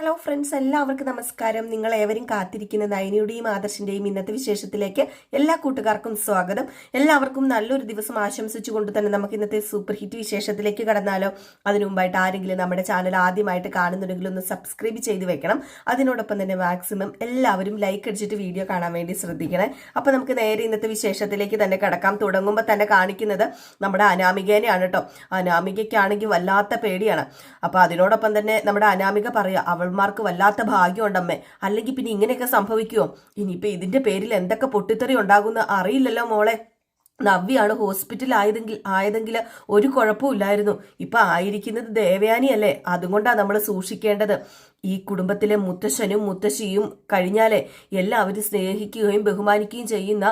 Hello friends എല്ലാവർക്കും നമസ്കാരം. നിങ്ങൾ ഏവരും കാത്തിരിക്കുന്ന നയനിയുടെയും ആദർശിന്റെയും ഇന്നത്തെ വിശേഷത്തിലേക്ക് എല്ലാ കൂട്ടുകാർക്കും സ്വാഗതം. എല്ലാവർക്കും നല്ലൊരു ദിവസം ആശംസിച്ചുകൊണ്ട് തന്നെ നമുക്ക് ഇന്നത്തെ സൂപ്പർ ഹിറ്റ് വിശേഷത്തിലേക്ക് കടന്നാലോ. അതിനു മുമ്പായിട്ട് ആരെങ്കിലും നമ്മുടെ ചാനൽ ആദ്യമായിട്ട് കാണുന്നുണ്ടെങ്കിൽ ഒന്ന് സബ്സ്ക്രൈബ് ചെയ്ത് വെക്കണം. അതിനോടൊപ്പം തന്നെ മാക്സിമം എല്ലാവരും ലൈക്ക് അടിച്ചിട്ട് വീഡിയോ കാണാൻ വേണ്ടി ശ്രദ്ധിക്കണേ. അപ്പൊ നമുക്ക് നേരെ ഇന്നത്തെ വിശേഷത്തിലേക്ക് തന്നെ കടക്കാം. തുടങ്ങുമ്പോൾ തന്നെ കാണിക്കുന്നത് നമ്മുടെ അനാമികേനെയാണ് കേട്ടോ അനാമികയ്ക്കാണെങ്കിൽ വല്ലാത്ത പേടിയാണ്. അപ്പൊ അതിനോടൊപ്പം തന്നെ നമ്മുടെ അനാമിക പറയുക അവൾമാർക്ക് വല്ലാത്ത ഭാഗ്യമുണ്ടമ്മേ. അല്ലെങ്കിൽ പിന്നെ ഇങ്ങനെയൊക്കെ സംഭവിക്കുമോ ഇനിയിപ്പോ ഇതിന്റെ പേരിൽ എന്തൊക്കെ പൊട്ടിത്തെറി ഉണ്ടാകുന്ന അറിയില്ലല്ലോ മോളെ. നവ്യാണ് ഹോസ്പിറ്റൽ ആയതെങ്കിൽ ആയതെങ്കിൽ ഒരു കുഴപ്പമില്ലായിരുന്നു ഇപ്പൊ ആയിരിക്കുന്നത് ദേവയാനിയല്ലേ. അതുകൊണ്ടാണ് നമ്മൾ സൂക്ഷിക്കേണ്ടത്. ഈ കുടുംബത്തിലെ മുത്തശ്ശനും മുത്തശ്ശിയും കഴിഞ്ഞാലേ എല്ലാവരും സ്നേഹിക്കുകയും ബഹുമാനിക്കുകയും ചെയ്യുന്ന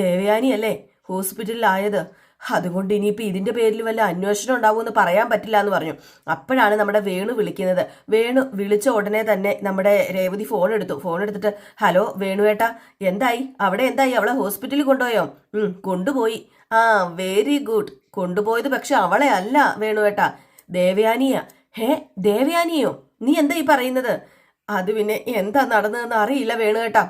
ദേവയാനിയല്ലേ ഹോസ്പിറ്റലിലായത് അതുകൊണ്ട് ഇനിയിപ്പോൾ ഇതിന്റെ പേരിൽ വല്ല അന്വേഷണം ഉണ്ടാവുമെന്ന് പറയാൻ പറ്റില്ല എന്ന് പറഞ്ഞു. അപ്പോഴാണ് നമ്മുടെ വേണു വിളിക്കുന്നത്. വേണു വിളിച്ച ഉടനെ തന്നെ നമ്മുടെ രേവതി ഫോൺ എടുത്തു. ഫോൺ എടുത്തിട്ട് ഹലോ വേണുവേട്ടാ എന്തായി? അവിടെ എന്തായി? അവളെ ഹോസ്പിറ്റലിൽ കൊണ്ടുപോയോ? കൊണ്ടുപോയി. ആ വെരി ഗുഡ് കൊണ്ടുപോയത് പക്ഷെ അവളെ അല്ല വേണുവേട്ടാ. ദേവയാനിയ. ഹേ ദേവയാനിയോ? നീ എന്താ ഈ പറയുന്നത്? അത് പിന്നെ എന്താ നടന്നതെന്ന് അറിയില്ല വേണുവേട്ടാ.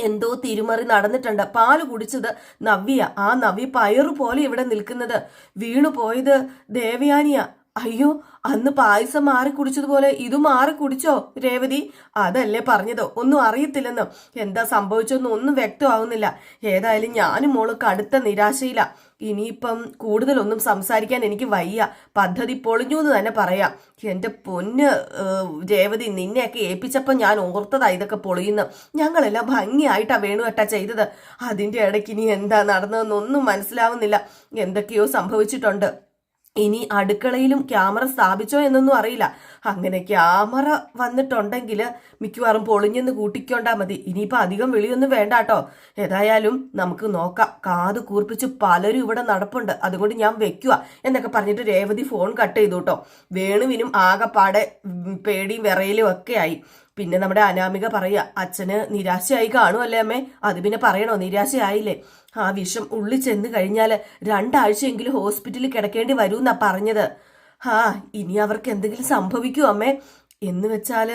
എന്തോ തിരുമറി നടന്നിട്ടുണ്ട്. പാൽ കുടിച്ചത് നവ്യ. ആ നവ്യ പയറു പോലെ ഇവിടെ നിൽക്കുന്നത്. വീണു പോയത് ദേവയാനിയ. അയ്യോ അന്ന് പായസം മാറി കുടിച്ചതുപോലെ ഇത് മാറി കുടിച്ചോ രേവതി? അതല്ലേ പറഞ്ഞത്. ഒന്നും അറിയത്തില്ലെന്ന്. എന്താ സംഭവിച്ചൊന്നും ഒന്നും വ്യക്തമാവുന്നില്ല. ഏതായാലും ഞാനും മോൾ കടുത്ത നിരാശയില്ല ഇനിയിപ്പം കൂടുതലൊന്നും സംസാരിക്കാൻ എനിക്ക് വയ്യ. പദ്ധതി പൊളിഞ്ഞു എന്ന് തന്നെ പറയാം. എന്റെ പൊന്ന് രേവതി നിന്നെയൊക്കെ ഏൽപ്പിച്ചപ്പോൾ ഞാൻ ഓർത്തതാ ഇതൊക്കെ പൊളിയുന്നു. ഞങ്ങളെല്ലാം ഭംഗിയായിട്ടാ വേണുവട്ട ചെയ്തത്. അതിന്റെ ഇടയ്ക്ക് ഇനി എന്താ നടന്നതെന്നൊന്നും മനസ്സിലാവുന്നില്ല. എന്തൊക്കെയോ സംഭവിച്ചിട്ടുണ്ട്. ഇനി അടുക്കളയിലും ക്യാമറ സ്ഥാപിച്ചോ എന്നൊന്നും അറിയില്ല. അങ്ങനെ ക്യാമറ വന്നിട്ടുണ്ടെങ്കിൽ മിക്കവാറും പൊളിഞ്ഞെന്ന് കൂട്ടിക്കൊണ്ടാൽ മതി. ഇനിയിപ്പോൾ അധികം വെളിയൊന്നും വേണ്ട കേട്ടോ ഏതായാലും നമുക്ക് നോക്കാം. കാത് കൂർപ്പിച്ച് പലരും ഇവിടെ നടപ്പുണ്ട്. അതുകൊണ്ട് ഞാൻ വെക്കുക എന്നൊക്കെ പറഞ്ഞിട്ട് രേവതി ഫോൺ കട്ട് ചെയ്തു കേട്ടോ വേണുവിനും ആകെപ്പാടെ പേടിയും വിറയലും ഒക്കെ ആയി. പിന്നെ നമ്മുടെ അനാമിക പറയുക അച്ഛന് നിരാശയായി കാണുമല്ലേ അമ്മേ? അത് പിന്നെ പറയണോ? നിരാശയായില്ലേ. ആ വിഷം ഉള്ളിൽ ചെന്ന് കഴിഞ്ഞാൽ രണ്ടാഴ്ചയെങ്കിലും ഹോസ്പിറ്റലിൽ കിടക്കേണ്ടി വരുമെന്നാ പറഞ്ഞത്. ആ ഇനി അവർക്ക് എന്തെങ്കിലും സംഭവിക്കുമോ അമ്മേ? എന്ന് വെച്ചാൽ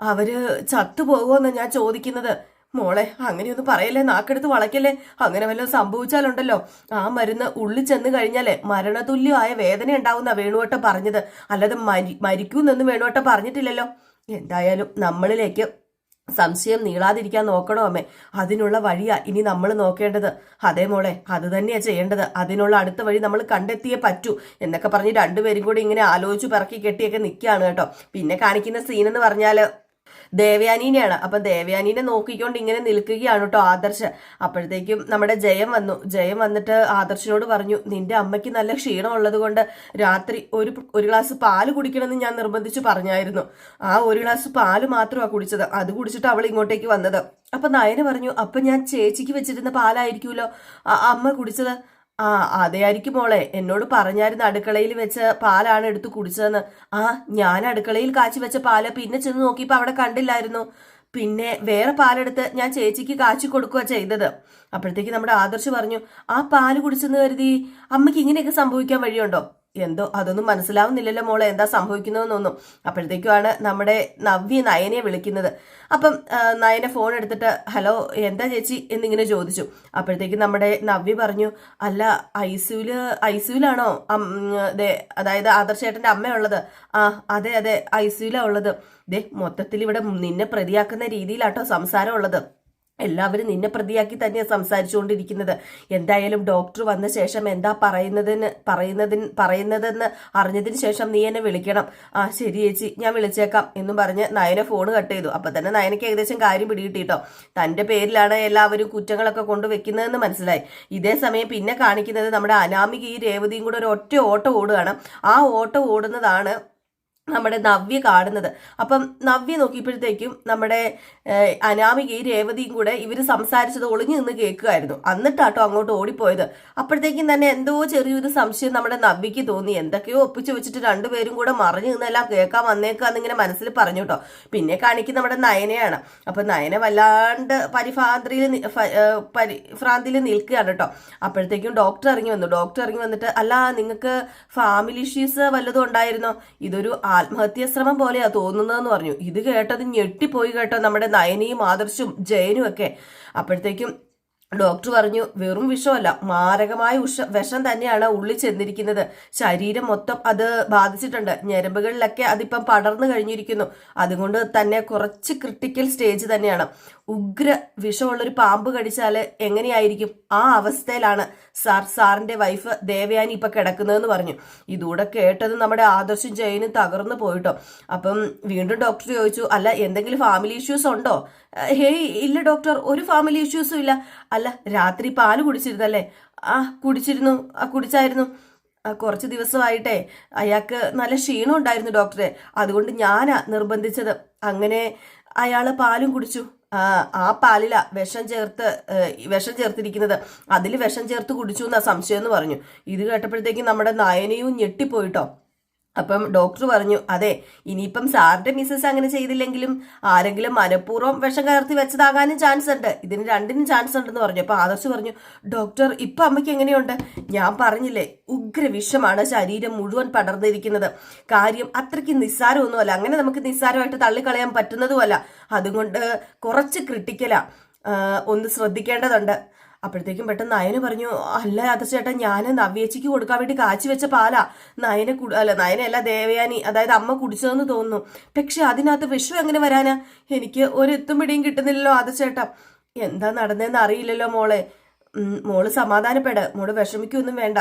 അവർ ചത്തുപോകുമെന്നാ ഞാൻ ചോദിക്കുന്നത്. മോളെ അങ്ങനെയൊന്നും പറയല്ലേ? നാക്കെടുത്ത് വളയ്ക്കല്ലേ? അങ്ങനെ വല്ലതും സംഭവിച്ചാലുണ്ടല്ലോ. ആ മരുന്ന് ഉള്ളിൽ ചെന്ന് കഴിഞ്ഞാലേ മരണതുല്യമായ വേദന ഉണ്ടാവുന്ന വേണുവട്ടം പറഞ്ഞത്. അല്ലാതെ മരി മരിക്കൂന്നൊന്നും വേണുവട്ടം പറഞ്ഞിട്ടില്ലല്ലോ. എന്തായാലും നമ്മളിലേക്ക് സംശയം നീളാതിരിക്കാൻ നോക്കണോ അമ്മേ? അതിനുള്ള വഴിയാ ഇനി നമ്മൾ നോക്കേണ്ടത്. അതേ മോളെ അത് തന്നെയാ ചെയ്യേണ്ടത്. അതിനുള്ള അടുത്ത വഴി നമ്മൾ കണ്ടെത്തിയേ പറ്റൂ എന്നൊക്കെ പറഞ്ഞ് രണ്ടുപേരും കൂടി ഇങ്ങനെ ആലോചിച്ച് പിറക്കി കെട്ടിയൊക്കെ നിൽക്കുകയാണ് കേട്ടോ. പിന്നെ കാണിക്കുന്ന സീനെന്ന് പറഞ്ഞാൽ ദേവയാനീനെയാണ്. അപ്പൊ ദേവയാനീനെ നോക്കിക്കൊണ്ട് ഇങ്ങനെ നിൽക്കുകയാണ് കേട്ടോ ആദർശ്. അപ്പോഴത്തേക്കും നമ്മുടെ ജയം വന്നു. ജയം വന്നിട്ട് ആദർശിനോട് പറഞ്ഞു നിന്റെ അമ്മയ്ക്ക് നല്ല ക്ഷീണം ഉള്ളത് കൊണ്ട് രാത്രി ഒരു ഒരു ഗ്ലാസ് പാൽ കുടിക്കണമെന്ന് ഞാൻ നിർബന്ധിച്ച് പറഞ്ഞായിരുന്നു. ആ ഒരു ഗ്ലാസ് പാൽ മാത്രമാണ് കുടിച്ചത്. അത് കുടിച്ചിട്ട് അവൾ ഇങ്ങോട്ടേക്ക് വന്നത്. അപ്പൊ നയന് പറഞ്ഞു അപ്പൊ ഞാൻ ചേച്ചിക്ക് വെച്ചിരുന്ന പാലായിരിക്കുമല്ലോ. അമ്മ കുടിച്ചത്. ആ അതെയായിരിക്കും മോളെ. എന്നോട് പറഞ്ഞായിരുന്നു അടുക്കളയിൽ വെച്ച പാലാണ് എടുത്ത് കുടിച്ചതെന്ന്. ആ ഞാൻ അടുക്കളയിൽ കാച്ചി വെച്ച പാൽ പിന്നെ ചെന്ന് നോക്കിയപ്പോൾ അവിടെ കണ്ടില്ലായിരുന്നു. പിന്നെ വേറെ പാലെടുത്ത് ഞാൻ ചേച്ചിക്ക് കാച്ചി കൊടുക്കുക ചെയ്തത്. അപ്പോഴത്തേക്ക് നമ്മുടെ ആദർശ് പറഞ്ഞു ആ പാൽ കുടിച്ചെന്ന് കരുതി അമ്മയ്ക്ക് ഇങ്ങനെയൊക്കെ സംഭവിക്കാൻ വഴിയുണ്ടോ? എന്തോ അതൊന്നും മനസ്സിലാവുന്നില്ലല്ലോ മോളെ എന്താ സംഭവിക്കുന്നതെന്നൊന്നും. അപ്പോഴത്തേക്കുമാണ് നമ്മുടെ നവ്യ നയനെ വിളിക്കുന്നത്. അപ്പം നയനെ ഫോൺ എടുത്തിട്ട് ഹലോ എന്താ ചേച്ചി? എന്നിങ്ങനെ ചോദിച്ചു. അപ്പോഴത്തേക്കും നമ്മുടെ നവ്യ പറഞ്ഞു അല്ല ഐസുവിൽ ഐസുവിലാണോ അതായത് ആദർശേട്ടന്റെ അമ്മയുള്ളത്? ആ അതെ അതെ ഐസുവിലാണ് ഉള്ളത്. ദേ മൊത്തത്തിൽ ഇവിടെ നിന്നെ പ്രതിയാക്കുന്ന രീതിയിലാട്ടോ സംസാരം ഉള്ളത് എല്ലാവരും നിന്നെ പ്രതിയാക്കി തന്നെയാണ് സംസാരിച്ചുകൊണ്ടിരിക്കുന്നത്. എന്തായാലും ഡോക്ടർ വന്ന ശേഷം എന്താ പറയുന്നതിന് പറയുന്നതിന് പറയുന്നതെന്ന് അറിഞ്ഞതിന് ശേഷം നീ എന്നെ വിളിക്കണം. ആ ശരി ചേച്ചി ഞാൻ വിളിച്ചേക്കാം എന്നും പറഞ്ഞ് നയനെ ഫോൺ കട്ട് ചെയ്തു. അപ്പം തന്നെ നയനയ്ക്ക് ഏകദേശം കാര്യം പിടികിട്ടിട്ടോ. തന്റെ പേരിലാണ് എല്ലാവരും കുറ്റങ്ങളൊക്കെ കൊണ്ടുവെക്കുന്നതെന്ന് മനസ്സിലായി. ഇതേ സമയം പിന്നെ കാണിക്കുന്നത് നമ്മുടെ അനാമിക ഈ രേവതിയും കൂടെ ഒരു ഒറ്റ ഓട്ടം ഓടുകയാണ്. ആ ഓട്ടം ഓടുന്നതാണ് നമ്മുടെ നവ്യ കാണുന്നത്. അപ്പം നവ്യ നോക്കിയപ്പോഴത്തേക്കും നമ്മുടെ അനാമികയും രേവതിയും കൂടെ ഇവർ സംസാരിച്ചത് ഒളിഞ്ഞു നിന്ന് കേൾക്കുമായിരുന്നു എന്നിട്ടാട്ടോ അങ്ങോട്ട് ഓടിപ്പോയത്. അപ്പോഴത്തേക്കും തന്നെ എന്തോ ചെറിയൊരു സംശയം നമ്മുടെ നവ്യക്ക് തോന്നി. എന്തൊക്കെയോ ഒപ്പിച്ചു വെച്ചിട്ട് രണ്ടുപേരും കൂടെ മറിഞ്ഞു നിന്നെല്ലാം കേൾക്കാൻ വന്നേക്കാന്നിങ്ങനെ മനസ്സിൽ പറഞ്ഞു കേട്ടോ. പിന്നെ കാണിക്കും നമ്മുടെ നയനയാണ്. അപ്പൊ നയന വല്ലാണ്ട് പരിഭ്രാന്തിയിൽ പരിഭ്രാന്തിയിൽ നിൽക്കുകയാണ് കേട്ടോ. അപ്പോഴത്തേക്കും ഡോക്ടർ ഇറങ്ങി വന്നു. ഡോക്ടർ ഇറങ്ങി വന്നിട്ട് അല്ല നിങ്ങൾക്ക് ഫാമിലി ഇഷ്യൂസ് വല്ലതും ഉണ്ടായിരുന്നോ? ഇതൊരു ആത്മഹത്യാ ശ്രമം പോലെയാ തോന്നുന്നതെന്ന് പറഞ്ഞു. ഇത് കേട്ടത് ഞെട്ടിപ്പോയി കേട്ടോ നമ്മുടെ നയനിയും ആദർശും ജയനും ഒക്കെ അപ്പോഴത്തേക്കും ഡോക്ടർ പറഞ്ഞു വെറും വിഷമല്ല മാരകമായ ഉഷ വിഷം തന്നെയാണ് ഉള്ളിൽ ചെന്നിരിക്കുന്നത്. ശരീരം മൊത്തം അത് ബാധിച്ചിട്ടുണ്ട്. ഞരമ്പുകളിലൊക്കെ അതിപ്പം പടർന്നു കഴിഞ്ഞിരിക്കുന്നു. അതുകൊണ്ട് തന്നെ കുറച്ച് ക്രിട്ടിക്കൽ സ്റ്റേജ് തന്നെയാണ്. ഉഗ്ര വിഷമുള്ളൊരു പാമ്പ് കടിച്ചാൽ എങ്ങനെയായിരിക്കും? ആ അവസ്ഥയിലാണ് സാർ സാറിന്റെ വൈഫ് ദേവയാനി ഇപ്പൊ കിടക്കുന്നതെന്ന് പറഞ്ഞു. ഇതൂടെ കേട്ടത് നമ്മുടെ ആദർശം ജയനും തകർന്നു പോയിട്ടോ. അപ്പം വീണ്ടും ഡോക്ടർ ചോദിച്ചു അല്ല എന്തെങ്കിലും ഫാമിലി ഇഷ്യൂസ് ഉണ്ടോ? ഹേയ് ഇല്ല ഡോക്ടർ ഒരു ഫാമിലി ഇഷ്യൂസും ഇല്ല. അല്ല രാത്രി പാൽ കുടിച്ചിരുന്നല്ലേ ആ കുടിച്ചിരുന്നു ആ കുടിച്ചായിരുന്നു. കുറച്ച് ദിവസമായിട്ടേ അയാൾക്ക് നല്ല ക്ഷീണം ഉണ്ടായിരുന്നു ഡോക്ടറെ. അതുകൊണ്ട് ഞാനാ നിർബന്ധിച്ചത്. അങ്ങനെ അയാൾ പാലും കുടിച്ചു. ആ പാലിലാ വിഷം ചേർത്ത് വിഷം ചേർത്തിരിക്കുന്നത്. അതിൽ വിഷം ചേർത്ത് കുടിച്ചു എന്നാ സംശയം എന്ന് പറഞ്ഞു. ഇത് കേട്ടപ്പോഴത്തേക്കും നമ്മുടെ നയനയും ഞെട്ടിപ്പോയിട്ടോ. അപ്പം ഡോക്ടർ പറഞ്ഞു അതെ ഇനിയിപ്പം സാറിന്റെ മിസ്സസ് അങ്ങനെ ചെയ്തില്ലെങ്കിലും ആരെങ്കിലും മനഃപൂർവം വിഷം കലർത്തി വെച്ചതാകാനും ചാൻസ് ഉണ്ട്. ഇതിന് രണ്ടിനും ചാൻസ് ഉണ്ടെന്ന് പറഞ്ഞു. അപ്പൊ ആദർശ് പറഞ്ഞു ഡോക്ടർ ഇപ്പൊ അമ്മയ്ക്ക് എങ്ങനെയുണ്ട്? ഞാൻ പറഞ്ഞില്ലേ ഉഗ്ര വിഷമാണ് ശരീരം മുഴുവൻ പടർന്നിരിക്കുന്നത്. കാര്യം അത്രയ്ക്ക് നിസ്സാരമൊന്നുമല്ല. അങ്ങനെ നമുക്ക് നിസ്സാരമായിട്ട് തള്ളിക്കളയാൻ പറ്റുന്നതുമല്ല. അതുകൊണ്ട് കുറച്ച് ക്രിട്ടിക്കലാ ഒന്ന് ശ്രദ്ധിക്കേണ്ടതുണ്ട്. അപ്പോഴത്തേക്കും പെട്ടെന്ന് നയന് പറഞ്ഞു അല്ല ചേട്ടാ ഞാൻ നവ്യേച്ചിക്ക് കൊടുക്കാൻ വേണ്ടി കാച്ചി വെച്ച പാലാ. നയനെ അല്ല നയനല്ല ദേവയാനി അതായത് അമ്മ കുടിച്ചതെന്ന് തോന്നുന്നു. പക്ഷെ അതിനകത്ത് വിഷം എങ്ങനെ വരാനാ? എനിക്ക് ഒരു എത്തും പിടിയും കിട്ടുന്നില്ലല്ലോ ചേട്ടാ എന്താ നടന്നതെന്ന് അറിയില്ലല്ലോ മോളെ. മോൾ സമാധാനപ്പെട. മോൾ വിഷമിക്കൊന്നും വേണ്ട.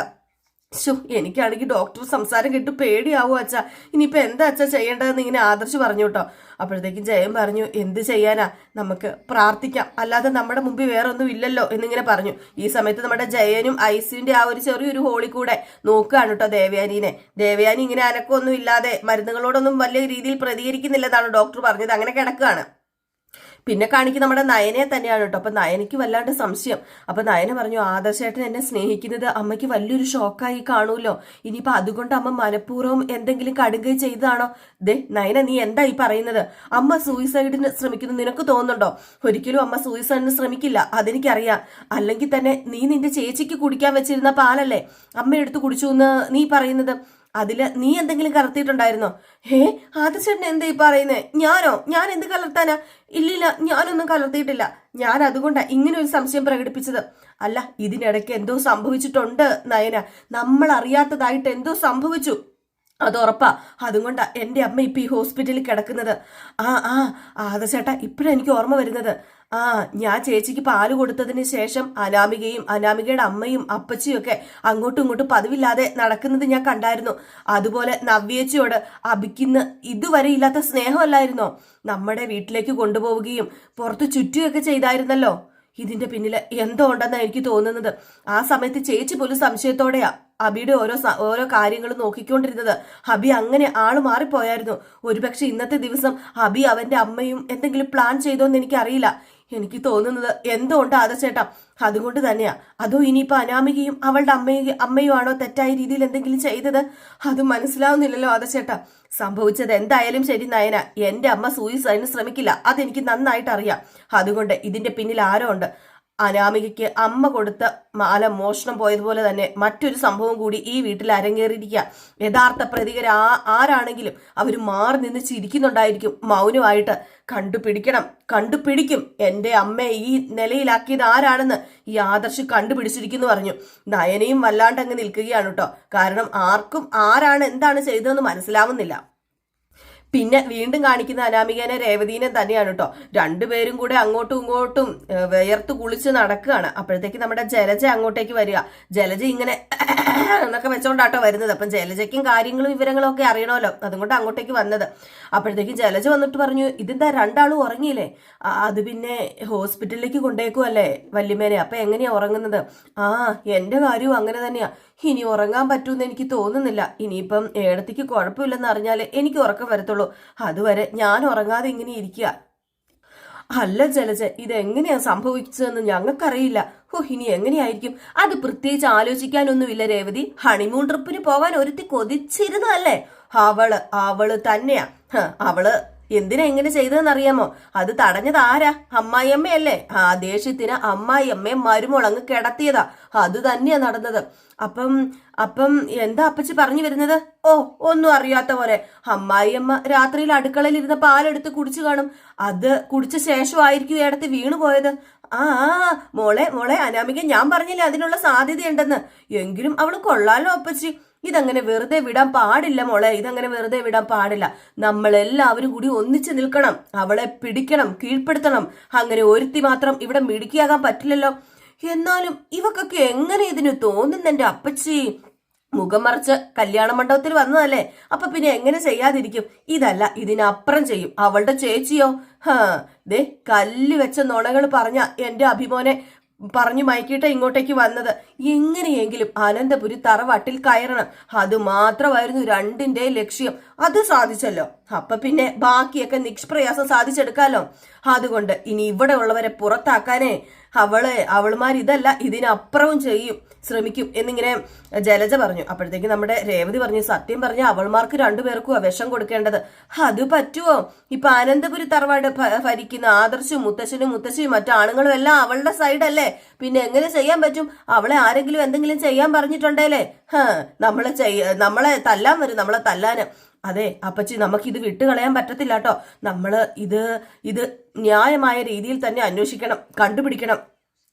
ശോ എനിക്കാണെങ്കിൽ ഡോക്ടർ സംസാരം കേട്ട് പേടിയാവോ അച്ഛാ. ഇനിയിപ്പോ എന്താ അച്ഛാ ചെയ്യേണ്ടതെന്ന് ഇങ്ങനെ ആദർശ് പറഞ്ഞു കേട്ടോ. അപ്പോഴത്തേക്കും ജയൻ പറഞ്ഞു എന്ത് ചെയ്യാനാ? നമുക്ക് പ്രാർത്ഥിക്കാം. അല്ലാതെ നമ്മുടെ മുമ്പിൽ വേറെ ഒന്നും ഇല്ലല്ലോ എന്നിങ്ങനെ പറഞ്ഞു. ഈ സമയത്ത് നമ്മുടെ ജയനും ഐസിന്റെ ആ ഒരു ചെറിയൊരു ഹോളി കൂടെ നോക്കുകയാണ് കേട്ടോ ദേവയാനീനെ. ദേവയാനി ഇങ്ങനെ അനക്കൊന്നും ഇല്ലാതെ മരുന്നുകളോടൊന്നും വലിയ രീതിയിൽ പ്രതികരിക്കുന്നില്ലെന്നാണ് ഡോക്ടർ പറഞ്ഞത്. അങ്ങനെ കിടക്കുകയാണ്. പിന്നെ കാണിക്കുന്ന നമ്മുടെ നയനെ തന്നെയാണ് കേട്ടോ. അപ്പൊ നയനയ്ക്ക് വല്ലാണ്ട് സംശയം. അപ്പൊ നയന പറഞ്ഞു ആദർശേട്ടൻ എന്നെ സ്നേഹിക്കുന്നത് അമ്മയ്ക്ക് വലിയൊരു ഷോക്കായി കാണുമല്ലോ. ഇനിയിപ്പോ അതുകൊണ്ട് അമ്മ മനഃപൂർവം എന്തെങ്കിലും കടുകൈ ചെയ്തതാണോ? ദേ നയന നീ എന്താ ഈ പറയുന്നത്? അമ്മ സൂയിസൈഡിന് ശ്രമിക്കുന്നു. നിനക്ക് തോന്നുന്നുണ്ടോ? ഒരിക്കലും അമ്മ സൂയിസൈഡിന് ശ്രമിക്കില്ല. അതെനിക്കറിയാം. അല്ലെങ്കിൽ തന്നെ നീ നിന്റെ ചേച്ചിക്ക് കുടിക്കാൻ വെച്ചിരുന്ന പാലല്ലേ? അമ്മ എടുത്ത് കുടിച്ചു എന്ന് നീ പറയുന്നത്? അതിൽ നീ എന്തെങ്കിലും കലർത്തിയിട്ടുണ്ടായിരുന്നോ? ഹേ ആദർശേട്ടൻ എന്താ ഈ പറയുന്നേ? ഞാനോ? ഞാൻ എന്ത് കലർത്താനാ? ഇല്ലില്ല ഞാനൊന്നും കലർത്തിയിട്ടില്ല. ഞാൻ അതുകൊണ്ടാ ഇങ്ങനെ ഒരു സംശയം പ്രകടിപ്പിച്ചത്. അല്ല ഇതിനിടയ്ക്ക് എന്തോ സംഭവിച്ചിട്ടുണ്ട് നയന. നമ്മൾ അറിയാത്തതായിട്ട് എന്തോ സംഭവിച്ചു. അത് ഉറപ്പാ. അതുകൊണ്ടാ എന്റെ അമ്മ ഇപ്പൊ ഈ ഹോസ്പിറ്റലിൽ കിടക്കുന്നത്. ആ ആ ആദർശേട്ടാ ഇപ്പോഴാണ് എനിക്ക് ഓർമ്മ വരുന്നത്. ആ ഞാൻ ചേച്ചിക്ക് പാൽ കൊടുത്തതിന് ശേഷം അനാമികയും അനാമികയുടെ അമ്മയും അപ്പച്ചിയും ഒക്കെ അങ്ങോട്ടും ഇങ്ങോട്ടും പതിവില്ലാതെ നടക്കുന്നത് ഞാൻ കണ്ടായിരുന്നു. അതുപോലെ നവ്യേച്ചിയോട് അഭിക്കുന്ന ഇതുവരെ ഇല്ലാത്ത സ്നേഹമല്ലായിരുന്നോ? നമ്മുടെ വീട്ടിലേക്ക് കൊണ്ടുപോവുകയും പുറത്ത് ചുറ്റുകയൊക്കെ ചെയ്തായിരുന്നല്ലോ? ഇതിന്റെ പിന്നിൽ എന്തോ ഉണ്ടെന്നാണ് എനിക്ക് തോന്നുന്നത്. ആ സമയത്ത് ചേച്ചി പോലും സംശയത്തോടെയാ അബിയുടെ ഓരോ ഓരോ കാര്യങ്ങളും നോക്കിക്കൊണ്ടിരുന്നത്. അബി അങ്ങനെ ആൾ മാറിപ്പോയായിരുന്നു. ഒരുപക്ഷെ ഇന്നത്തെ ദിവസം അബി അവന്റെ അമ്മയും എന്തെങ്കിലും പ്ലാൻ ചെയ്തോന്ന് എനിക്കറിയില്ല. എനിക്ക് തോന്നുന്നത് എന്തോ ഉണ്ട് ആദർശേട്ടാ? അതുകൊണ്ട് തന്നെയാ. അതോ ഇനിയിപ്പോ അനാമികയും അവളുടെ അമ്മയും അമ്മയുമാണോ തെറ്റായ രീതിയിൽ എന്തെങ്കിലും ചെയ്തത്? അത് മനസ്സിലാവുന്നില്ലല്ലോ ആദർശേട്ടാ. സംഭവിച്ചത് എന്തായാലും ശരി നയന. എന്റെ അമ്മ സൂയിസൈഡിന് ശ്രമിക്കില്ല. അതെനിക്ക് നന്നായിട്ട് അറിയാം അതുകൊണ്ട് ഇതിന്റെ പിന്നിൽ ആരോ ഉണ്ട്. അനാമികയ്ക്ക് അമ്മ കൊടുത്ത മാല മോഷണം പോയതുപോലെ തന്നെ മറ്റൊരു സംഭവം കൂടി ഈ വീട്ടിൽ അരങ്ങേറിയിരിക്കുക. യഥാർത്ഥ പ്രതികര ആ ആരാണെങ്കിലും അവർ മാറി നിന്ന് ചിരിക്കുന്നുണ്ടായിരിക്കും. മൗനമായിട്ട് കണ്ടുപിടിക്കണം. കണ്ടുപിടിക്കും. എന്റെ അമ്മയെ ഈ നിലയിലാക്കിയത് ആരാണെന്ന് ഈ ആദർശ് കണ്ടുപിടിച്ചിരിക്കുന്നു പറഞ്ഞു. നയനയും വല്ലാണ്ട് അങ്ങ് നിൽക്കുകയാണ് കേട്ടോ. കാരണം ആർക്കും ആരാണ് എന്താണ് ചെയ്തതെന്ന് മനസ്സിലാവുന്നില്ല. പിന്നെ വീണ്ടും കാണിക്കുന്ന അനാമികനെ രേവതീനെ തന്നെയാണ് കേട്ടോ. രണ്ടുപേരും കൂടെ അങ്ങോട്ടും ഇങ്ങോട്ടും വിയർത്ത് കുളിച്ച് നടക്കുകയാണ്. അപ്പോഴത്തേക്ക് നമ്മുടെ ജലജ അങ്ങോട്ടേക്ക് വരിക. ജലജ ഇങ്ങനെ എന്നൊക്കെ വെച്ചോണ്ടാട്ടോ വരുന്നത്. അപ്പം ജലജയ്ക്കും കാര്യങ്ങളും വിവരങ്ങളും ഒക്കെ അറിയണമല്ലോ. അതുകൊണ്ട് അങ്ങോട്ടേക്ക് വന്നത്. അപ്പോഴത്തേക്ക് ജലജ വന്നിട്ട് പറഞ്ഞു ഇതെന്താ രണ്ടാളും ഉറങ്ങിയില്ലേ? അത് പിന്നെ ഹോസ്പിറ്റലിലേക്ക് കൊണ്ടേക്കുമല്ലേ വല്യമേനെ അപ്പൊ എങ്ങനെയാ ഉറങ്ങുന്നത്? ആ എന്റെ കാര്യവും അങ്ങനെ തന്നെയാ. ഇനി ഉറങ്ങാൻ പറ്റൂന്ന് എനിക്ക് തോന്നുന്നില്ല. ഇനിയിപ്പം ഏടത്തേക്ക് കുഴപ്പമില്ലെന്ന് അറിഞ്ഞാൽ എനിക്ക് ഉറക്കം വരത്തുള്ളൂ. അതുവരെ ഞാൻ ഉറങ്ങാതെ ഇങ്ങനെ ഇരിക്കുക. അല്ല ജലജ ഇതെങ്ങനെയാ സംഭവിച്ചതെന്ന് ഞങ്ങൾക്കറിയില്ല. ഓ ഇനി എങ്ങനെയായിരിക്കും? അത് പ്രത്യേകിച്ച് ആലോചിക്കാനൊന്നുമില്ല രേവതി. ഹണിമൂൺ ട്രിപ്പിന് പോകാൻ ഒരുത്തി കൊതിച്ചിരുന്നല്ലേ അവൾ അവൾ തന്നെയാ. അവൾ എന്തിനാ ഇങ്ങനെ ചെയ്തതെന്ന് അറിയാമോ അത് തടഞ്ഞത് ആരാ? അമ്മായിയമ്മയല്ലേ? ആ ദേഷ്യത്തിന് അമ്മായിയമ്മയെ മരുമുളങ്ങ് കിടത്തിയതാ. അത് തന്നെയാ നടന്നത്. അപ്പം അപ്പം എന്താ അപ്പച്ചി പറഞ്ഞു വരുന്നത്? ഓ ഒന്നും അറിയാത്ത പോലെ. അമ്മായിയമ്മ രാത്രിയിൽ അടുക്കളയിൽ ഇരുന്ന പാലെടുത്ത് കുടിച്ചു കാണും. അത് കുടിച്ച ശേഷമായിരിക്കും ഇടത്ത് വീണു പോയത്. ആ ആ, മോളെ മോളെ അനാമിക ഞാൻ പറഞ്ഞില്ലേ അതിനുള്ള സാധ്യതയുണ്ടെന്ന്. എങ്കിലും അവൾ കൊള്ളാലോ അപ്പച്ചി. ഇതങ്ങനെ വെറുതെ വിടാൻ പാടില്ല മോളെ ഇതങ്ങനെ വെറുതെ വിടാൻ പാടില്ല. നമ്മളെല്ലാവരും കൂടി ഒന്നിച്ചു നിൽക്കണം അവളെ പിടിക്കണം കീഴ്പ്പെടുത്തണം. അങ്ങനെ ഒരുത്തി മാത്രം ഇവിടെ മിടുക്കിയാകാൻ പറ്റില്ലല്ലോ. എന്നാലും ഇവക്കൊക്കെ എങ്ങനെ ഇതിന് തോന്നുന്നെന്റെ അപ്പച്ചി? മുഖം മറച്ച് കല്യാണ മണ്ഡപത്തിൽ വന്നതല്ലേ? അപ്പൊ പിന്നെ എങ്ങനെ ചെയ്യാതിരിക്കും? ഇതല്ല ഇതിനപ്പുറം ചെയ്യും. അവളുടെ ചേച്ചിയോ? ഹാ ദേ കല്ല് വെച്ച നുണകൾ പറഞ്ഞ എന്റെ അഭിമോനെ പറഞ്ഞു മയക്കിയിട്ട് ഇങ്ങോട്ടേക്ക് വന്നത്. എങ്ങനെയെങ്കിലും അനന്തപുരി തറവാട്ടിൽ കയറണം. അത് മാത്രമായിരുന്നു രണ്ടിന്റെ ലക്ഷ്യം. അത് സാധിച്ചല്ലോ. അപ്പൊ പിന്നെ ബാക്കിയൊക്കെ നിഷ്പ്രയാസം സാധിച്ചെടുക്കാലോ. അതുകൊണ്ട് ഇനി ഇവിടെ ഉള്ളവരെ പുറത്താക്കാനേ അവൾ അവളുമാർ ഇതല്ല ഇതിനപ്പുറവും ചെയ്യും ശ്രമിക്കും എന്നിങ്ങനെ ജലജ പറഞ്ഞു. അപ്പോഴത്തേക്ക് നമ്മുടെ രേവതി പറഞ്ഞു സത്യം പറഞ്ഞ അവൾമാർക്ക് രണ്ടുപേർക്കും വിഷം കൊടുക്കേണ്ടത്. അത് പറ്റുമോ ഇപ്പൊ ആനന്ദപുരി തറവാട് ഭരിക്കുന്ന ആദർശും മുത്തശ്ശനും മുത്തശ്ശിയും മറ്റാണുങ്ങളും എല്ലാം അവളുടെ സൈഡല്ലേ? പിന്നെ എങ്ങനെ ചെയ്യാൻ പറ്റും? അവളെ ആരെങ്കിലും എന്തെങ്കിലും ചെയ്യാൻ പറഞ്ഞിട്ടുണ്ടേലേ? നമ്മളെ നമ്മളെ തല്ലാൻ വരും നമ്മളെ തല്ലാന്. അതെ അപ്പച്ചി നമുക്ക് ഇത് വിട്ടുകളയാൻ പറ്റത്തില്ല കേട്ടോ നമ്മൾ ഇത് ഇത് ന്യായമായ രീതിയിൽ തന്നെ അന്വേഷിക്കണം കണ്ടുപിടിക്കണം.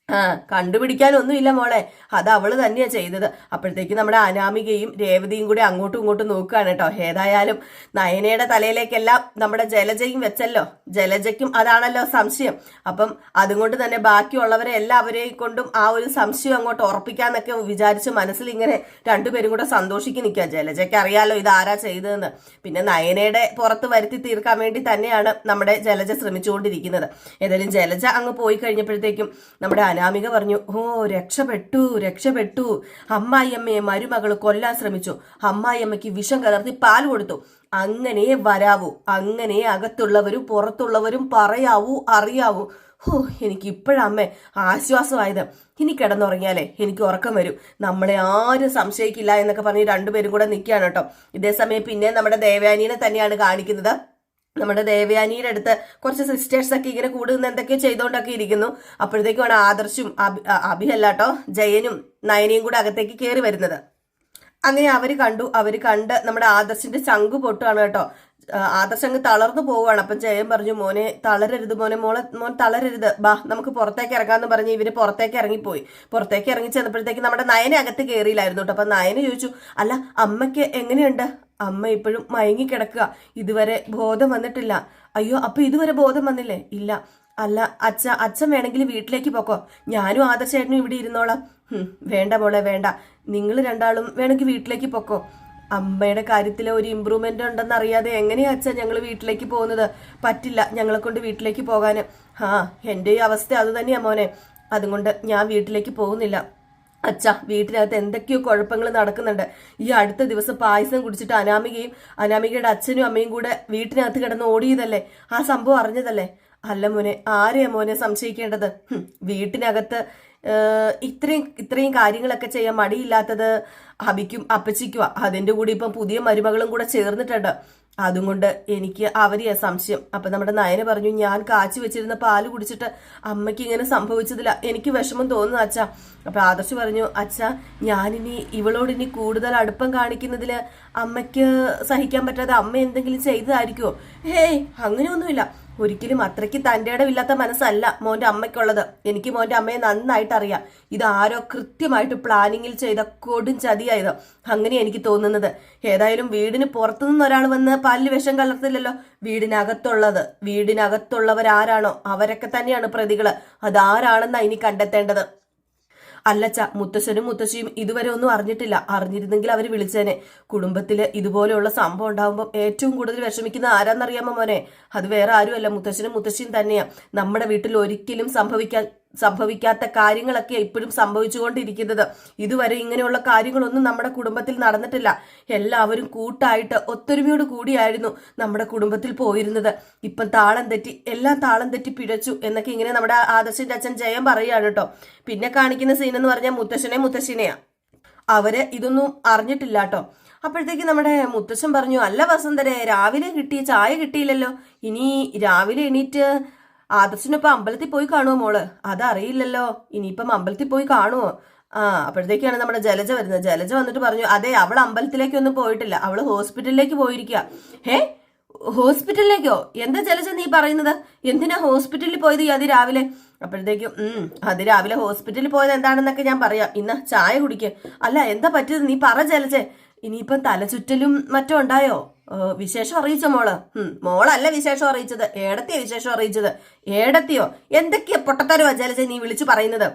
ആ കണ്ടുപിടിക്കാനൊന്നുമില്ല മോളെ. അത് അവൾ തന്നെയാ ചെയ്തത്. അപ്പോഴത്തേക്ക് നമ്മുടെ അനാമികയും രേവതിയും കൂടി അങ്ങോട്ടും ഇങ്ങോട്ടും നോക്കുകയാണ് കേട്ടോ. ഏതായാലും നയനയുടെ തലയിലേക്കെല്ലാം നമ്മുടെ ജലജയും വെച്ചല്ലോ. ജലജയ്ക്കും അതാണല്ലോ സംശയം. അപ്പം അതുകൊണ്ട് തന്നെ ബാക്കിയുള്ളവരെ എല്ലാവരെയും കൊണ്ടും ആ ഒരു സംശയം അങ്ങോട്ട് ഉറപ്പിക്കാന്നൊക്കെ വിചാരിച്ച് മനസ്സിൽ ഇങ്ങനെ രണ്ടുപേരും കൂടെ സന്തോഷിക്ക് നിൽക്കുക. ജലജയ്ക്ക് അറിയാലോ ഇത് ആരാ ചെയ്തതെന്ന്. പിന്നെ നയനയുടെ പുറത്ത് വരുത്തി തീർക്കാൻ വേണ്ടി തന്നെയാണ് നമ്മുടെ ജലജ ശ്രമിച്ചുകൊണ്ടിരിക്കുന്നത്. ഏതായാലും ജലജ അങ്ങ് പോയി കഴിഞ്ഞപ്പോഴത്തേക്കും നമ്മുടെ അനാമിക പറഞ്ഞു ഓ രക്ഷപ്പെട്ടു രക്ഷപ്പെട്ടു. അമ്മായിയമ്മയെ മരുമകൾ കൊല്ലാൻ ശ്രമിച്ചു. അമ്മായിയമ്മയ്ക്ക് വിഷം കലർത്തി പാൽ കൊടുത്തു. അങ്ങനെ വരാവൂ അങ്ങനെ അകത്തുള്ളവരും പുറത്തുള്ളവരും പറയാവൂ അറിയാവൂ. ഓ എനിക്ക് ഇപ്പോഴമ്മേ ആശ്വാസമായത്. ഇനി കിടന്നുറങ്ങിയാലേ എനിക്ക് ഉറക്കം വരും. നമ്മളെ ആരും സംശയിക്കില്ല എന്നൊക്കെ പറഞ്ഞ് രണ്ടുപേരും കൂടെ നിൽക്കുകയാണ് കേട്ടോ. ഇതേസമയം പിന്നെ നമ്മുടെ ദേവയാനീനെ തന്നെയാണ് കാണിക്കുന്നത്. നമ്മുടെ ദേവയാനിയുടെ അടുത്ത് കുറച്ച് സിസ്റ്റേഴ്സ് ഒക്കെ ഇങ്ങനെ കൂടുതൽ എന്തൊക്കെയോ ചെയ്തുകൊണ്ടൊക്കെ ഇരിക്കുന്നു. അപ്പോഴത്തേക്കുമാണ് ആദർശും അഭി അല്ലാട്ടോ ജയനും നയനയും കൂടെ അകത്തേക്ക് കയറി വരുന്നത്. അങ്ങനെ അവർ കണ്ടു. അവർ കണ്ട് നമ്മുടെ ആദർശിന്റെ ചങ്ക് പൊട്ടുകയാണ് കേട്ടോ. ആദർശ് അങ്ങ് തളർന്നു പോവുകയാണ്. അപ്പം ജയൻ പറഞ്ഞു മോനെ തളരരുത് മോനെ മോളെ മോൻ തളരരുത്. ബാ നമുക്ക് പുറത്തേക്ക് ഇറങ്ങാന്ന് പറഞ്ഞ് ഇവർ പുറത്തേക്ക് ഇറങ്ങിപ്പോയി. പുറത്തേക്ക് ഇറങ്ങി ചെന്നപ്പോഴത്തേക്ക് നമ്മുടെ നയനെ അകത്ത് കയറിയില്ലായിരുന്നു കേട്ടോ അപ്പൊ നയന് ചോദിച്ചു അല്ല അമ്മയ്ക്ക് എങ്ങനെയുണ്ട്? അമ്മ ഇപ്പോഴും മയങ്ങിക്കിടക്കുക ഇതുവരെ ബോധം വന്നിട്ടില്ല. അയ്യോ അപ്പൊ ഇതുവരെ ബോധം വന്നില്ലേ? ഇല്ല. അല്ല അച്ഛ അച്ഛൻ വേണമെങ്കിൽ വീട്ടിലേക്ക് പോക്കോ. ഞാനും ആദർശേട്ടനും ഇവിടെ ഇരുന്നോളാം. വേണ്ട മോളെ വേണ്ട. നിങ്ങൾ രണ്ടാളും വേണമെങ്കിൽ വീട്ടിലേക്ക് പോക്കോ. അമ്മയുടെ കാര്യത്തിൽ ഒരു ഇമ്പ്രൂവ്മെന്റ് ഉണ്ടെന്ന് അറിയാതെ എങ്ങനെയാ അച്ഛൻ ഞങ്ങൾ വീട്ടിലേക്ക് പോകുന്നത്? പറ്റില്ല ഞങ്ങളെ കൊണ്ട് വീട്ടിലേക്ക് പോകാൻ ആ എന്റെ അവസ്ഥ അത് തന്നെയാ മോനെ. അതുകൊണ്ട് ഞാൻ വീട്ടിലേക്ക് പോകുന്നില്ല. അച്ഛ വീട്ടിനകത്ത് എന്തൊക്കെയോ കുഴപ്പങ്ങൾ നടക്കുന്നുണ്ട്. ഈ അടുത്ത ദിവസം പായസം കുടിച്ചിട്ട് അനാമികയും അനാമികയുടെ അച്ഛനും അമ്മയും കൂടെ വീട്ടിനകത്ത് കിടന്ന് ഓടിയതല്ലേ? ആ സംഭവം അറിഞ്ഞതല്ലേ? അല്ല മോനെ ആരെയാ മോനെ സംശയിക്കേണ്ടത്? വീട്ടിനകത്ത് ഇത്രയും ഇത്രയും കാര്യങ്ങളൊക്കെ ചെയ്യാൻ മടിയില്ലാത്തത് അബിക്കും അപ്പച്ചിക്കുവാ. അതിന്റെ കൂടി ഇപ്പം പുതിയ മരുമകളും കൂടെ ചേർന്നിട്ടുണ്ട്. അതും കൊണ്ട് എനിക്ക് അവരെയാ സംശയം. അപ്പൊ നമ്മുടെ നയന പറഞ്ഞു ഞാൻ കാച്ചി വെച്ചിരുന്ന പാൽ കുടിച്ചിട്ട് അമ്മയ്ക്ക് ഇങ്ങനെ സംഭവിച്ചതില്ല എനിക്ക് വിഷമം തോന്നുന്നു അച്ഛ. അപ്പൊ ആദർശ് പറഞ്ഞു അച്ഛ ഞാനിനി ഇവളോട് ഇനി കൂടുതൽ അടുപ്പം കാണിക്കുന്നതിൽ അമ്മയ്ക്ക് സഹിക്കാൻ പറ്റാതെ അമ്മ എന്തെങ്കിലും ചെയ്തതായിരിക്കുമോ ഹേയ് അങ്ങനെയൊന്നുമില്ല. ഒരിക്കലും അത്രയ്ക്ക് തന്റെ ഇടമില്ലാത്ത മനസ്സല്ല മോന്റെ അമ്മയ്ക്കുള്ളത്. എനിക്ക് മോന്റെ അമ്മയെ നന്നായിട്ട് അറിയാം ഇത് ആരോ കൃത്യമായിട്ട് പ്ലാനിങ്ങിൽ ചെയ്ത കൊടും ചതിയായത്. അങ്ങനെ എനിക്ക് തോന്നുന്നത്. ഏതായാലും വീടിന് പുറത്തുനിന്ന് ഒരാൾ വന്ന് പാലിൽ വിഷം കലർത്തില്ലല്ലോ? വീടിനകത്തുള്ളത്. വീടിനകത്തുള്ളവരാരാണോ? അവരൊക്കെ തന്നെയാണ് പ്രതികൾ. അതാരാണെന്നാണ് ഇനി കണ്ടെത്തേണ്ടത്? അല്ലച്ച മുത്തശ്ശനും മുത്തശ്ശിയും ഇതുവരെ ഒന്നും അറിഞ്ഞിട്ടില്ല. അറിഞ്ഞിരുന്നെങ്കിൽ അവർ വിളിച്ചേനെ. കുടുംബത്തിൽ ഇതുപോലെയുള്ള സംഭവം ഉണ്ടാകുമ്പോൾ ഏറ്റവും കൂടുതൽ വിഷമിക്കുന്ന ആരാന്നറിയാമോ മോനെ? അത് വേറെ ആരുമല്ല. മുത്തശ്ശനും മുത്തശ്ശിയും തന്നെയാ. നമ്മുടെ വീട്ടിൽ ഒരിക്കലും സംഭവിക്കാൻ സംഭവിക്കാത്ത കാര്യങ്ങളൊക്കെ ഇപ്പോഴും സംഭവിച്ചുകൊണ്ടിരിക്കുന്നത്. ഇതുവരെ ഇങ്ങനെയുള്ള കാര്യങ്ങളൊന്നും നമ്മുടെ കുടുംബത്തിൽ നടന്നിട്ടില്ല. എല്ലാവരും കൂട്ടായിട്ട് ഒത്തൊരുമയോട് കൂടിയായിരുന്നു നമ്മുടെ കുടുംബത്തിൽ പോയിരുന്നത്. ഇപ്പം താളം തെറ്റി എല്ലാം താളം തെറ്റി പിഴച്ചു എന്നൊക്കെ ഇങ്ങനെ നമ്മുടെ ആദർശന്റെ അച്ഛൻ ജയം പറയുകയാണ് കേട്ടോ. പിന്നെ കാണിക്കുന്ന സീൻ എന്ന് പറഞ്ഞാൽ മുത്തശ്ശനെ മുത്തശ്ശിനെയാ. അവർ ഇതൊന്നും അറിഞ്ഞിട്ടില്ല കേട്ടോ. അപ്പോഴത്തേക്ക് നമ്മുടെ മുത്തശ്ശൻ പറഞ്ഞു അല്ല വസന്തരെ രാവിലെ കിട്ടിയ ചായ കിട്ടിയില്ലല്ലോ. ഇനി രാവിലെ എണീറ്റ് ആദർശനൊപ്പം അമ്പലത്തിൽ പോയി കാണുമോ മോൾ? അതറിയില്ലല്ലോ. ഇനിയിപ്പം അമ്പലത്തിൽ പോയി കാണുമോ ആ അപ്പോഴത്തേക്കാണ് നമ്മുടെ ജലജ വരുന്നത്. ജലജ വന്നിട്ട് പറഞ്ഞു അതെ അവൾ അമ്പലത്തിലേക്കൊന്നും പോയിട്ടില്ല. അവൾ ഹോസ്പിറ്റലിലേക്ക് പോയിരിക്കുക ഹേ? ഹോസ്പിറ്റലിലേക്കോ? എന്താ ജലജ നീ പറയുന്നത്? എന്തിനാ ഹോസ്പിറ്റലിൽ പോയത് അതി രാവിലെ അപ്പോഴത്തേക്കും ഉം അത് രാവിലെ ഹോസ്പിറ്റലിൽ പോയത് എന്താണെന്നൊക്കെ ഞാൻ പറയാം. ഇന്ന് ചായ കുടിക്കുക അല്ല എന്താ പറ്റിയത്? നീ പറ ജലജെ. ഇനിയിപ്പം തലചുറ്റലും മറ്റോ ഉണ്ടായോ? വിശേഷം അറിയിച്ച മോൾ? മോളല്ല വിശേഷം അറിയിച്ചത്. ഏടത്തിയോ വിശേഷം അറിയിച്ചത്. ഏടത്തിയോ? എന്തൊക്കെയാ പൊട്ടത്തരോ അജാലജ നീ വിളിച്ചു പറയുന്നത്?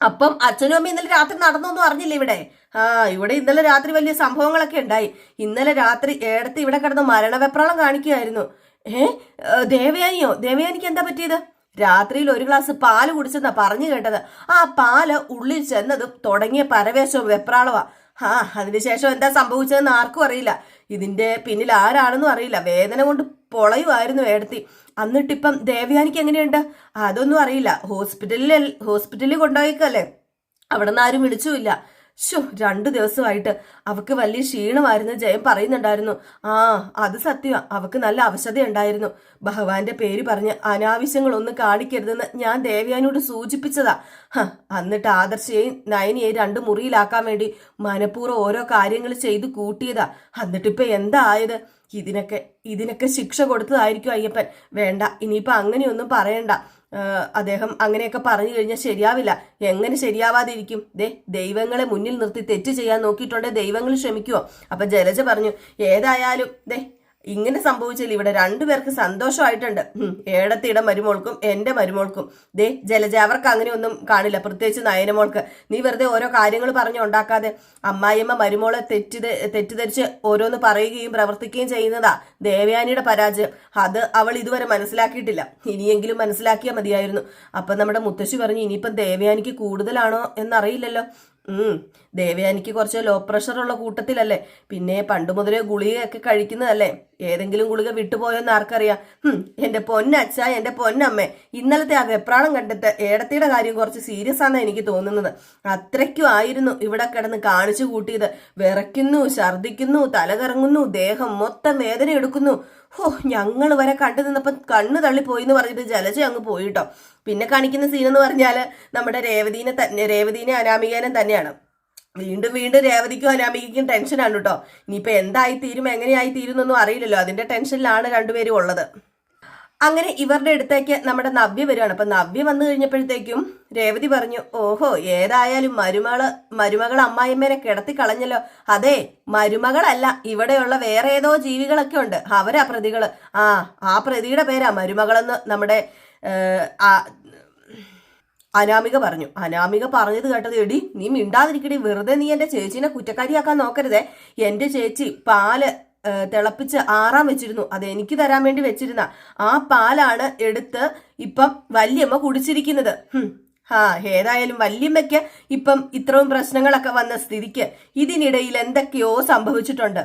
അപ്പം അച്ഛനും അമ്മയും ഇന്നലെ രാത്രി നടന്നൊന്നും അറിഞ്ഞില്ല ഇവിടെ? ആ ഇവിടെ ഇന്നലെ രാത്രി വലിയ സംഭവങ്ങളൊക്കെ ഉണ്ടായി. ഇന്നലെ രാത്രി ഏടത്തി ഇവിടെ കിടന്ന് മരണവെപ്രാളം കാണിക്കുകയായിരുന്നു ഏ, ദേവയാനിയോ? ദേവയാനിക്ക് എന്താ പറ്റിയത്? രാത്രിയിൽ ഒരു ഗ്ലാസ് പാൽ കുടിച്ചെന്നാ പറഞ്ഞു കേട്ടത്. ആ പാൽ ഉള്ളിൽ ചെന്നതും തുടങ്ങിയ പരവേശവും വെപ്രാളവാ. ആ അതിനുശേഷം എന്താ സംഭവിച്ചതെന്ന് ആർക്കും അറിയില്ല. ഇതിന്റെ പിന്നിൽ ആരാണെന്നും അറിയില്ല. വേദന കൊണ്ട് പൊളയുമായിരുന്നു ഏടത്തി. അന്നിട്ടിപ്പം ദേവയാനിക്ക് എങ്ങനെയുണ്ട്? അതൊന്നും അറിയില്ല. ഹോസ്പിറ്റലിൽ ഹോസ്പിറ്റലിൽ കൊണ്ടുപോയിക്കല്ലേ? അവിടെ നിന്ന് ആരും വിളിച്ചുമില്ല. ശോ രണ്ടു ദിവസമായിട്ട്. അവക്ക് വലിയ ക്ഷീണമായിരുന്നു. ജയം പറയുന്നുണ്ടായിരുന്നു. ആ അത് സത്യമാ അവക്ക് നല്ല അവശതയുണ്ടായിരുന്നു. ഭഗവാന്റെ പേര് പറഞ്ഞ് അനാവശ്യങ്ങളൊന്നും കാണിക്കരുതെന്ന് ഞാൻ ദേവ്യാനോട് സൂചിപ്പിച്ചതാ. എന്നിട്ട് ആദർശയെയും നയനിയെയും രണ്ട് മുറിയിലാക്കാൻ വേണ്ടി മനഃപൂർവം ഓരോ കാര്യങ്ങൾ ചെയ്ത് കൂട്ടിയതാ. എന്നിട്ടിപ്പോ എന്താ ആയത് ഇതിനൊക്കെ ഇതിനൊക്കെ ശിക്ഷ കൊടുത്തതായിരിക്കും അയ്യപ്പൻ. വേണ്ട ഇനിയിപ്പോ അങ്ങനെയൊന്നും പറയണ്ട. അദ്ദേഹം അങ്ങനെയൊക്കെ പറഞ്ഞു കഴിഞ്ഞാൽ ശരിയാവില്ല. എങ്ങനെ ശരിയാവാതിരിക്കും? ദേ ദൈവങ്ങളെ മുന്നിൽ നിർത്തി തെറ്റ് ചെയ്യാൻ നോക്കിയിട്ടുണ്ടെ. ദൈവങ്ങൾ ക്ഷമിക്കുമോ അപ്പൊ ജലജ പറഞ്ഞു ഏതായാലും ദേ ഇങ്ങനെ സംഭവിച്ചാൽ ഇവിടെ രണ്ടുപേർക്ക് സന്തോഷമായിട്ടുണ്ട്. ഏടത്തിയുടെ മരുമോൾക്കും എന്റെ മരുമോൾക്കും. ദേ ജലജ അവർക്ക് അങ്ങനെയൊന്നും കാണില്ല. പ്രത്യേകിച്ച് നയനമോൾക്ക്. നീ വെറുതെ ഓരോ കാര്യങ്ങൾ പറഞ്ഞു ഉണ്ടാക്കാതെ അമ്മായിയമ്മ മരുമോളെ തെറ്റിത് തെറ്റിദ്ധരിച്ച് ഓരോന്ന് പറയുകയും പ്രവർത്തിക്കുകയും ചെയ്യുന്നതാ ദേവയാനിയുടെ പരാജയം. അത് അവൾ ഇതുവരെ മനസ്സിലാക്കിയിട്ടില്ല. ഇനിയെങ്കിലും മനസ്സിലാക്കിയാൽ മതിയായിരുന്നു. അപ്പൊ നമ്മുടെ മുത്തശ്ശി പറഞ്ഞു ഇനിയിപ്പം ദേവയാനിക്ക് കൂടുതലാണോ എന്നറിയില്ലല്ലോ. ഉം. ദേവയാനിക്ക് കുറച്ച് ലോ പ്രഷർ ഉള്ള കൂട്ടത്തിലല്ലേ? പിന്നെ പണ്ട് മുതലേ ഗുളികയൊക്കെ കഴിക്കുന്നതല്ലേ? ഏതെങ്കിലും ഗുളിക വിട്ടുപോയോന്ന് ആർക്കറിയാം? എന്റെ പൊന്നച്ഛ എന്റെ പൊന്നമ്മേ. ഇന്നലത്തെ ആ വെപ്രാളം കണ്ടിട്ട് ഏടത്തിയുടെ കാര്യം കുറച്ച് സീരിയസ് ആണെന്ന് എനിക്ക് തോന്നുന്നത്. അത്രയ്ക്കും ആയിരുന്നു ഇവിടെ കിടന്ന് കാണിച്ചു കൂട്ടിയത്. വിറയ്ക്കുന്നു ഛർദിക്കുന്നു തലകറങ്ങുന്നു ദേഹം മൊത്തം വേദന എടുക്കുന്നു. ഹോ ഞങ്ങൾ വരെ കണ്ടു നിന്നപ്പം കണ്ണ് തള്ളിപ്പോയി എന്ന് പറഞ്ഞിട്ട് ജലജ അങ്ങ് പോയിട്ടോ. പിന്നെ കാണിക്കുന്ന സീൻ എന്ന് പറഞ്ഞാൽ നമ്മുടെ രേവതീനെ തന്നെ രേവതീനെ അനാമികേനം തന്നെയാണ്. വീണ്ടും വീണ്ടും രേവതിക്കും അനാമികയ്ക്കും ടെൻഷനാണ് കേട്ടോ. ഇനിയിപ്പോൾ എന്തായി തീരും എങ്ങനെയായി തീരും എന്നൊന്നും അറിയില്ലല്ലോ. അതിന്റെ ടെൻഷനിലാണ് രണ്ടുപേരും ഉള്ളത്. അങ്ങനെ ഇവരുടെ അടുത്തേക്ക് നമ്മുടെ നവ്യ വരികയാണ്. അപ്പൊ നവ്യ വന്നു കഴിഞ്ഞപ്പോഴത്തേക്കും രേവതി പറഞ്ഞു ഓഹോ ഏതായാലും മരുമകൾ മരുമകൾ അമ്മായിമ്മേനെ കിടത്തി കളഞ്ഞല്ലോ. അതെ മരുമകളല്ല ഇവിടെയുള്ള വേറെ ഏതോ ജീവികളൊക്കെ ഉണ്ട്. അവരാ പ്രതികൾ. ആ ആ പ്രതിയുടെ പേരാ മരുമകളെന്ന് നമ്മുടെ അനാമിക പറഞ്ഞു. അനാമിക പറഞ്ഞത് കേട്ടത് എടി നീ മിണ്ടാതിരിക്കടി. വെറുതെ നീ എന്റെ ചേച്ചീനെ കുറ്റക്കാരിയാക്കാൻ നോക്കരുതേ. എന്റെ ചേച്ചി പാൽ തിളപ്പിച്ച് ആറാൻ വെച്ചിരുന്നു. അത് എനിക്ക് തരാൻ വേണ്ടി വെച്ചിരുന്ന ആ പാലാണ് എടുത്ത് ഇപ്പം വല്യമ്മ കുടിച്ചിരിക്കുന്നത്. ആ ഏതായാലും വല്യമ്മയ്ക്ക് ഇപ്പം ഇത്രയും പ്രശ്നങ്ങളൊക്കെ വന്ന സ്ഥിതിക്ക് ഇതിനിടയിൽ എന്തൊക്കെയോ സംഭവിച്ചിട്ടുണ്ട്.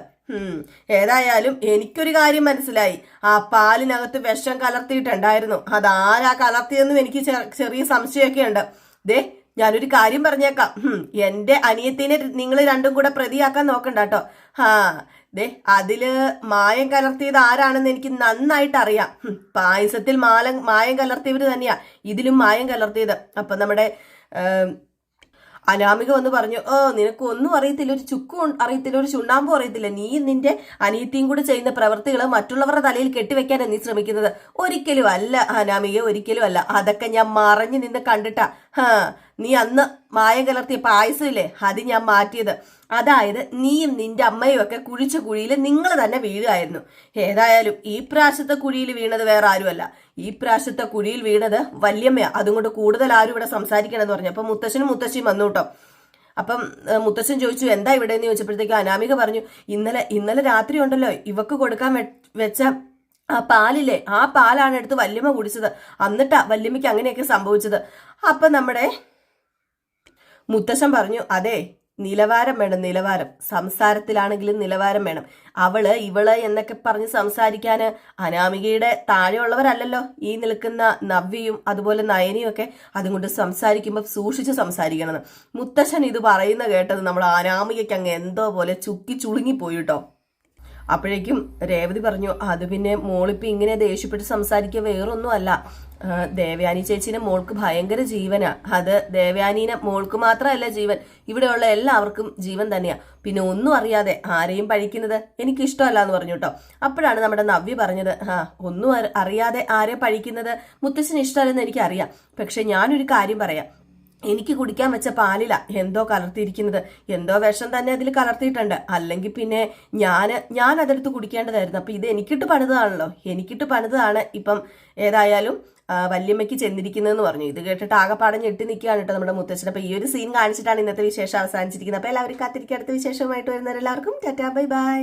ഏതായാലും എനിക്കൊരു കാര്യം മനസ്സിലായി. ആ പാലിനകത്ത് വിഷം കലർത്തിയിട്ടുണ്ടായിരുന്നു. അതാരാ കലർത്തിയെന്നും എനിക്ക് ചെറിയ സംശയമൊക്കെ ഉണ്ട് ദേ ഞാനൊരു കാര്യം പറഞ്ഞേക്കാം. ഹും, എന്റെ അനിയത്തിനെ നിങ്ങൾ രണ്ടും കൂടെ പ്രതിയാക്കാൻ നോക്കണ്ട കേട്ടോ ഹാ ദേ അതിൽ മായം കലർത്തിയത് ആരാണെന്ന് എനിക്ക് നന്നായിട്ട് അറിയാം. പായസത്തിൽ മാല മായം കലർത്തിയവര് തന്നെയാ ഇതിലും മായം കലർത്തിയത്. അപ്പൊ നമ്മുടെ അനാമിക വന്ന് പറഞ്ഞു ഓ നിനക്ക് ഒന്നും അറിയത്തില്ല ഒരു ചുക്കും അറിയത്തില്ല ഒരു ചുണ്ണാമ്പും അറിയത്തില്ല. നീ നിന്റെ അനിയത്തിയും കൂടെ ചെയ്യുന്ന പ്രവൃത്തികൾ മറ്റുള്ളവരുടെ തലയിൽ കെട്ടിവെക്കാനാണ് നീ ശ്രമിക്കുന്നത്. ഒരിക്കലും അല്ല അനാമിക ഒരിക്കലും അല്ല. അതൊക്കെ ഞാൻ മറഞ്ഞു നിന്ന് കണ്ടിട്ടാ. ഹാ നീ അന്ന് മായം കലർത്തിയ പായസം ഇല്ലേ അത് ഞാൻ മാറ്റിയത്. അതായത് നീയും നിന്റെ അമ്മയും ഒക്കെ കുഴിച്ച കുഴിയിൽ നിങ്ങൾ തന്നെ വീഴുകയായിരുന്നു. ഏതായാലും ഈ പ്രാവശ്യത്തെ കുഴിയിൽ വീണത് വേറെ ആരുമല്ല. ഈ പ്രാവശ്യത്തെ കുഴിയിൽ വീണത് വല്യമ്മയാണ് അതുകൊണ്ട് കൂടുതൽ ആരും ഇവിടെ സംസാരിക്കണമെന്ന് പറഞ്ഞു. അപ്പൊ മുത്തശ്ശനും മുത്തശ്ശിയും വന്നു കേട്ടോ. അപ്പം മുത്തശ്ശൻ ചോദിച്ചു എന്താ ഇവിടെ? എന്ന് ചോദിച്ചപ്പോഴത്തേക്ക് അനാമിക പറഞ്ഞു ഇന്നലെ ഇന്നലെ രാത്രി ഉണ്ടല്ലോ. ഇവക്ക് കൊടുക്കാൻ വെച്ച ആ പാലില്ലേ? ആ പാലാണ് എടുത്ത് വല്യമ്മ കുടിച്ചത്. എന്നിട്ടാ വല്യമ്മയ്ക്ക് അങ്ങനെയൊക്കെ സംഭവിച്ചത്. അപ്പൊ നമ്മുടെ മുത്തശ്ശൻ പറഞ്ഞു അതെ നിലവാരം വേണം നിലവാരം. സംസാരത്തിലാണെങ്കിലും നിലവാരം വേണം. അവൾ ഇവൾ എന്നൊക്കെ പറഞ്ഞ് സംസാരിക്കാന് അനാമികയുടെ താഴെയുള്ളവരല്ലല്ലോ. ഈ നിൽക്കുന്ന നവ്യയും അതുപോലെ നയനിയും ഒക്കെ അതുകൊണ്ട് സംസാരിക്കുമ്പോൾ സൂക്ഷിച്ച് സംസാരിക്കണം മുത്തശ്ശൻ ഇത് പറയുന്ന കേട്ടത് നമ്മൾ അനാമികയ്ക്ക് അങ്ങ് എന്തോ പോലെ ചുക്കി ചുളുങ്ങിപ്പോയി കേട്ടോ. അപ്പോഴേക്കും രേവതി പറഞ്ഞു അത് പിന്നെ മോളിപ്പോ ഇങ്ങനെ ദേഷ്യപ്പെട്ട് സംസാരിക്കുക വേറൊന്നും അല്ല ദേവയാനി ചേച്ചിനെ മോൾക്ക് ഭയങ്കര ജീവനാ. അത് ദേവയാനീനെ മോൾക്ക് മാത്രമല്ല ജീവൻ. ഇവിടെയുള്ള എല്ലാവർക്കും ജീവൻ തന്നെയാ. പിന്നെ ഒന്നും അറിയാതെ ആരെയും പഴിക്കുന്നത് എനിക്ക് ഇഷ്ടമല്ല എന്ന് പറഞ്ഞു കേട്ടോ. അപ്പോഴാണ് നമ്മുടെ നവ്യ പറഞ്ഞത് ആ ഒന്നും അറിയാതെ ആരെ പഴിക്കുന്നത് മുത്തശ്ശന് ഇഷ്ടമല്ലെന്ന് എനിക്കറിയാം. പക്ഷെ ഞാനൊരു കാര്യം പറയാം. എനിക്ക് കുടിക്കാൻ വെച്ച പാലില എന്തോ കലർത്തിയിരിക്കുന്നത്. എന്തോ വിഷം തന്നെ അതിൽ കലർത്തിയിട്ടുണ്ട്. അല്ലെങ്കിൽ പിന്നെ ഞാൻ ഞാൻ അതെടുത്ത് കുടിക്കേണ്ടതായിരുന്നു. അപ്പൊ ഇത് എനിക്കിട്ട് പണിതാണല്ലോ എനിക്കിട്ട് പണിതാണ് ഇപ്പം ഏതായാലും വല്യമ്മയ്ക്ക് ചെന്നിരിക്കുന്നതെന്ന് പറഞ്ഞു. ഇത് കേട്ടിട്ട് ആകെപ്പാടെ ഞെട്ടി നിൽക്കുകയാണ് കേട്ടോ നമ്മുടെ മുത്തച്ഛൻ. അപ്പൊ ഈ ഒരു സീൻ കാണിച്ചിട്ടാണ് ഇന്നത്തെ വിശേഷം അവസാനിച്ചിരിക്കുന്നത്. അപ്പൊ എല്ലാവരും കാത്തിരിക്കുക. അടുത്ത വിശേഷമായിട്ട് വരുന്നവരെല്ലാവർക്കും ടാറ്റാ ബൈ ബൈ.